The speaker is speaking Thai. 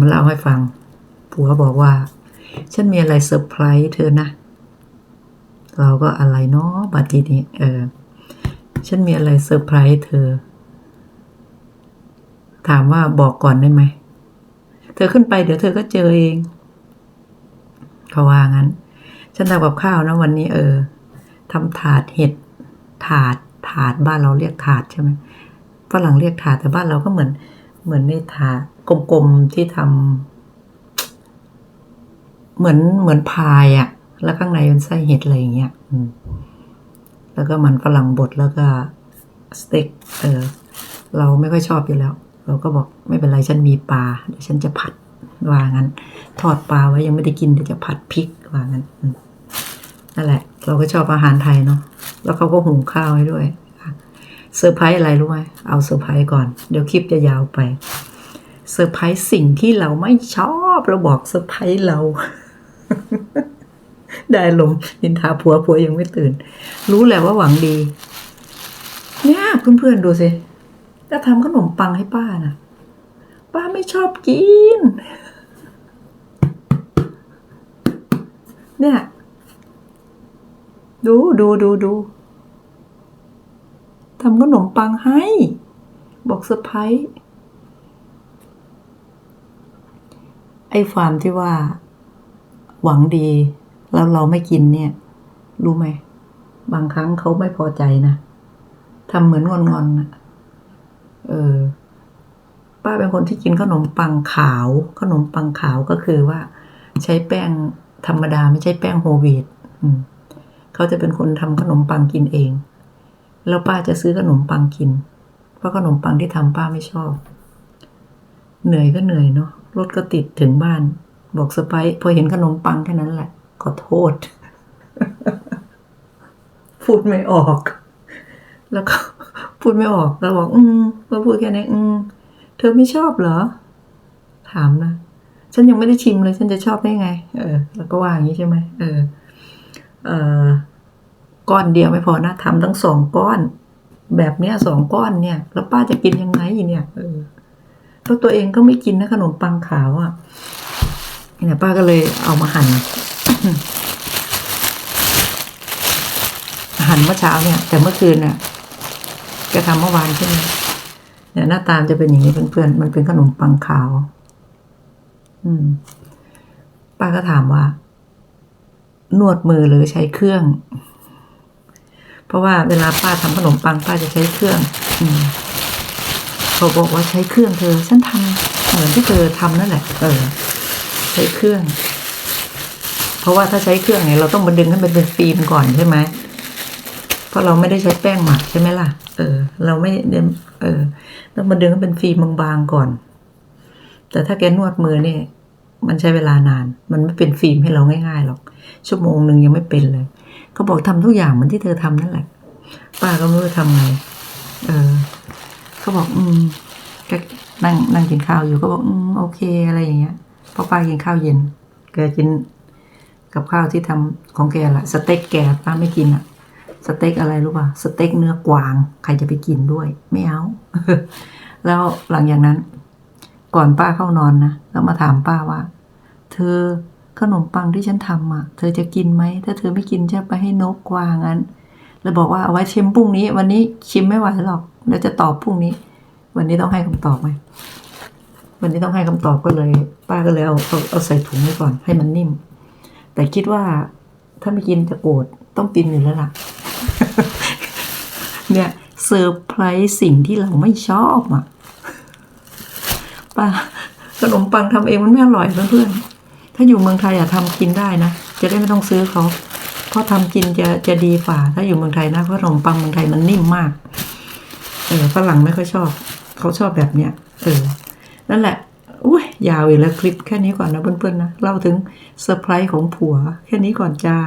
มาเล่าให้ฟัง ผัวบอกว่า ฉันมีอะไรเซอร์ไพรส์เธอนะ เราก็อะไรเนาะบัดทีนี้ เออ ฉันมีอะไรเซอร์ไพรส์เธอ ถามว่าบอกก่อนได้ไหม เธอขึ้นไปเดี๋ยวเธอก็เจอเองเขาว่างั้น ฉันทำกับข้าวนะวันนี้เออทำถาดเห็ด ถาด ถาดบ้านเราเรียกถาดใช่ไหมฝรั่งเรียกถาดแต่บ้านเราก็เหมือน เหมือนในถาด กลมๆที่ทำเหมือนเหมือนพายอะแล้วข้างในเป็นไส้เห็ดอะไรอย่างเงี้ยแล้วก็มันฝรั่งบดแล้วก็สเต็กเออเราไม่ค่อยชอบอยู่แล้ว เราก็บอกไม่เป็นไรฉันมีปลาเดี๋ยวฉันจะผัดว่างั้น ทอดปลาไว้ยังไม่ได้กินเดี๋ยวจะผัดพริกว่างั้นนั่นแหละ เราก็ชอบอาหารไทยเนาะแล้วเขาก็หุงข้าวให้ด้วยเซอร์ไพรส์อะไรรู้ไหมเอาเซอร์ไพรส์ก่อน เดี๋ยวคลิปจะยาวไป เซอร์ไพรส์สิ่งที่เราไม่ชอบเราบอกเซอร์ไพรส์เรา ได้ลมนินทาผัวผัวยังไม่ตื่น รู้แหละว่าหวังดี เนี่ยเพื่อนๆดูสิจะทำขนมปังให้ป้านะป้าไม่ชอบกิน เนี่ย ดูดูดูดูทำขนมปังให้ บอกเซอร์ไพรส์ไอ้ความที่ว่า หวังดี แล้วเราไม่กินเนี่ย รู้ไหม บางครั้งเขาไม่พอใจนะทำเหมือนงอนๆนะเออ ป้าเป็นคนที่กินขนมปังขาว ขนมปังขาวก็คือว่า ใช้แป้งธรรมดาไม่ใช่แป้งโฮลวีตเขาจะเป็นคนทำขนมปังกินเอง แล้วป้าจะซื้อขนมปังกิน เพราะขนมปังที่ทำป้าไม่ชอบ เหนื่อยก็เหนื่อยเนาะ รถก็ติดถึงบ้าน บอกสไปซ์พอเห็นขนมปังแค่นั้นแหละ ขอโทษ พูดไม่ออก แล้วก็พูดไม่ออกแล้วบอก อืมก็พูดแค่นี้อืมเธอไม่ชอบเหรอ ถามนะ ฉันยังไม่ได้ชิมเลย ฉันจะชอบได้ไง เออ แล้วก็ว่าอย่างนี้ใช่ไหมเออ เออก้อนเดียวไม่พอนะทำทั้งสองก้อน แบบเนี้ยสองก้อนเนี่ย แล้วป้าจะกินยังไงเนี่ย เออ เพราะตัวเองก็ไม่กินนะขนมปังขาวอะ่ะเนี่ยป้าก็เลยเอามาหั่นหั่นเมื่อเช้าเนี่ย แต่เมื่อคืนเนี่ยแกทำเมื่อวานใช่ไหมเนี่ยหน้าตามจะเป็นอย่างนี้เพื่อนๆมันเป็นขนมปังขาว อืม ป้าก็ถามว่า นวดมือหรือใช้เครื่อง เพราะว่าเวลาป้าทำขนมปังป้าจะใช้เครื่อง อืม เขาบอกว่าใช้เครื่องเธอ ฉันทำเหมือนที่เธอทำนั่นแหละ เออ ใช้เครื่อง เพราะว่าถ้าใช้เครื่องเนี่ยเราต้องมาดึงให้มันเป็นฟิล์มก่อนใช่ไหมเพราะเราไม่ได้ใช้แป้งหมักใช่ไหมล่ะ เออ เราไม่เออต้องมาดึงให้เป็นฟิล์มบางๆก่อน แต่ถ้าแกนวดมือเนี่ย มันใช้เวลานาน มันไม่เป็นฟิล์มให้เราง่ายๆหรอก ชั่วโมงหนึ่งยังไม่เป็นเลยเขาบอกทำทุกอย่างเหมือนที่เธอทำนั่นแหละ ป้าก็ไม่รู้ทำไง เออ เขาบอก อืมก็นั่งนั่งกินข้าวอยู่ก็บอก อืมโอเคอะไรอย่างเงี้ยพราะป้ากินข้าวเย็นแกกินกับข้าวที่ทำของแกแหละสเต็กแกป้าไม่กินอะสเต็กอะไรรู้ป่ะสเต็กเนื้อกวาง ใครจะไปกินด้วย ไม่เอา แล้วหลังจากนั้น ก่อนป้าเข้านอนนะแล้วมาถามป้าว่า เธอขนมปังที่ฉันทำอะ เธอจะกินไหม ถ้าเธอไม่กินจะไปให้นกกวางงั้น แล้วบอกว่าเอาไว้ชิมพรุ่งนี้ วันนี้ชิมไม่ไหวหรอก เดี๋ยวจะตอบพรุ่งนี้ วันนี้ต้องให้คำตอบไหมวันนี้ต้องให้คำตอบก็เลย ป้าก็เลยเอาเอาเอาใส่ถุงไว้ก่อนให้มันนิ่ม แต่คิดว่าถ้าไม่กินจะโกรธต้องกินอยู่แล้วล่ะ เนี่ยเซอร์ไพรส์สิ่งที่เราไม่ชอบอะป้าขนมปังทำเองมันไม่อร่อยเพื่อนๆ ถ้าอยู่เมืองไทยอะทำกินได้นะ จะได้ไม่ต้องซื้อเขา เพราะทำกินจะจะดีกว่า ถ้าอยู่เมืองไทยนะเพราะขนมปังเมืองไทยมันนิ่มมาก เออฝรั่งไม่ค่อยชอบ เขาชอบแบบเนี้ยเออนั่นแหละอุ้ยยาวอีกแล้วคลิปแค่นี้ก่อนนะเพื่อนๆนะเล่าถึงเซอร์ไพรส์ของผัว แค่นี้ก่อนจ้า